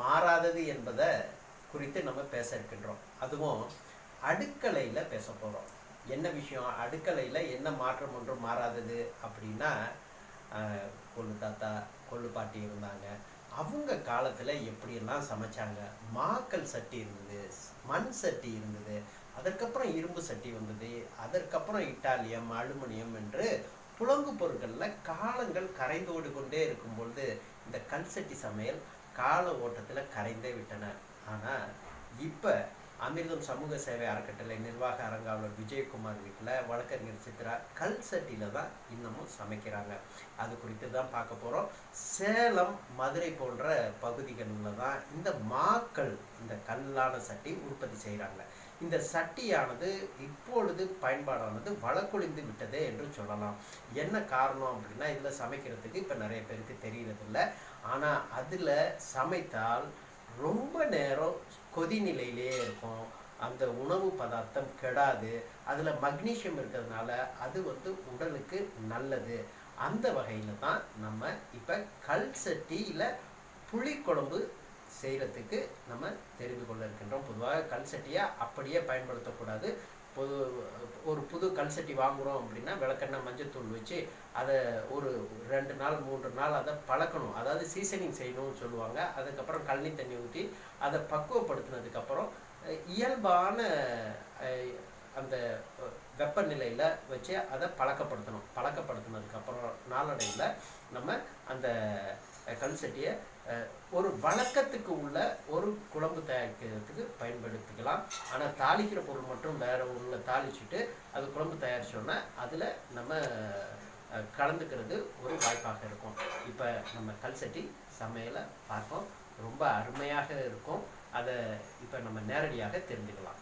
மாறாதது என்பதை குறித்து நம்ம பேச இருக்கின்றோம். அதுவும் அடுக்கலையில் பேச போகிறோம் என்ன விஷயம்? அடுக்கலையில் என்ன மாற்றம் ஒன்றும் மாறாதது அப்படின்னா கொள்ளு தாத்தா கொள்ளு பாட்டி இருந்தாங்க. அவங்க காலத்தில் எப்படியெல்லாம் சமைச்சாங்க? மாக்கல் சட்டி இருந்தது மண் சட்டி இருந்தது அதற்கப்புறம் இரும்பு சட்டி வந்தது அதற்கப்புறம் இட்டாலியம் அலுமினியம் என்று புலங்கு பொருட்களில் காலங்கள் கரைந்தோடு கொண்டே இருக்கும் பொழுது இந்த கல் சட்டி சமையல் கால ஓட்டத்தில் கரைந்தே விட்டன. ஆனால் இப்போ அமிர்தம் சமூக சேவை அறக்கட்டளை நிர்வாக அரங்காவலர் விஜயகுமார் வீட்டில் வழக்கறிஞர் சித்ரா கல் சட்டியில் தான் இன்னமும் சமைக்கிறாங்க. அது குறித்து தான் பார்க்க போகிறோம் சேலம் மதுரை போன்ற பகுதிகளில் தான் இந்த மாக்கள் இந்த கல்லான சட்டி உற்பத்தி செய்கிறாங்க இந்த சட்டியானது இப்பொழுது பயன்பாடானது வழக்கொழிந்து விட்டதே என்று சொல்லலாம். என்ன காரணம் அப்படின்னா இதில் சமைக்கிறதுக்கு இப்போ நிறைய பேருக்கு தெரியறதில்ல. ஆனால் அதில் சமைத்தால் ரொம்ப நேரம் கொதிநிலையிலே இருக்கும். அந்த உணவு பதார்த்தம் கெடாது. அதில் மக்னீஷியம் இருக்கிறதுனால அது வந்து உடலுக்கு நல்லது. அந்த வகையில் தான் நம்ம இப்போ கல் சட்டியில் புளிக்குழம்பு செய்கிறதுக்கு நம்ம தெரிந்து கொள்ள இருக்கின்றோம். பொதுவாக கல் சட்டியை அப்படியே பயன்படுத்தக்கூடாது. பொது ஒரு புது கல் சட்டி வாங்குகிறோம் அப்படின்னா விளக்கெண்ணெய் மஞ்சத்தூள் வச்சு அதை ஒரு ரெண்டு நாள் மூன்று நாள் அதை பழக்கணும். அதாவது சீசனிங் செய்யணும்னு சொல்லுவாங்க. அதுக்கப்புறம் கழனி தண்ணி ஊற்றி அதை பக்குவப்படுத்தினதுக்கப்புறம் இயல்பான அந்த வெப்பநிலையில் வச்சு அதை பழக்கப்படுத்தணும். பழக்கப்படுத்தினதுக்கப்புறம் நாளடைவில் நம்ம அந்த கல் சட்டியை ஒரு வழக்கத்துக்கு உள்ள ஒரு குழம்பு தயாரிக்கிறதுக்கு பயன்படுத்திக்கலாம். ஆனால் தாளிக்கிற பொருள் மட்டும் வேறு ஒன்றில் தாளிச்சுட்டு அது குழம்பு தயாரிச்சோன்னா அதில் நம்ம கலந்துக்கிறது ஒரு வாய்ப்பாக இருக்கும். இப்போ நம்ம கல் சட்டி சமையலை பார்ப்போம். ரொம்ப அருமையாக இருக்கும். அதை இப்போ நம்ம நேரடியாக தெரிஞ்சுக்கலாம்.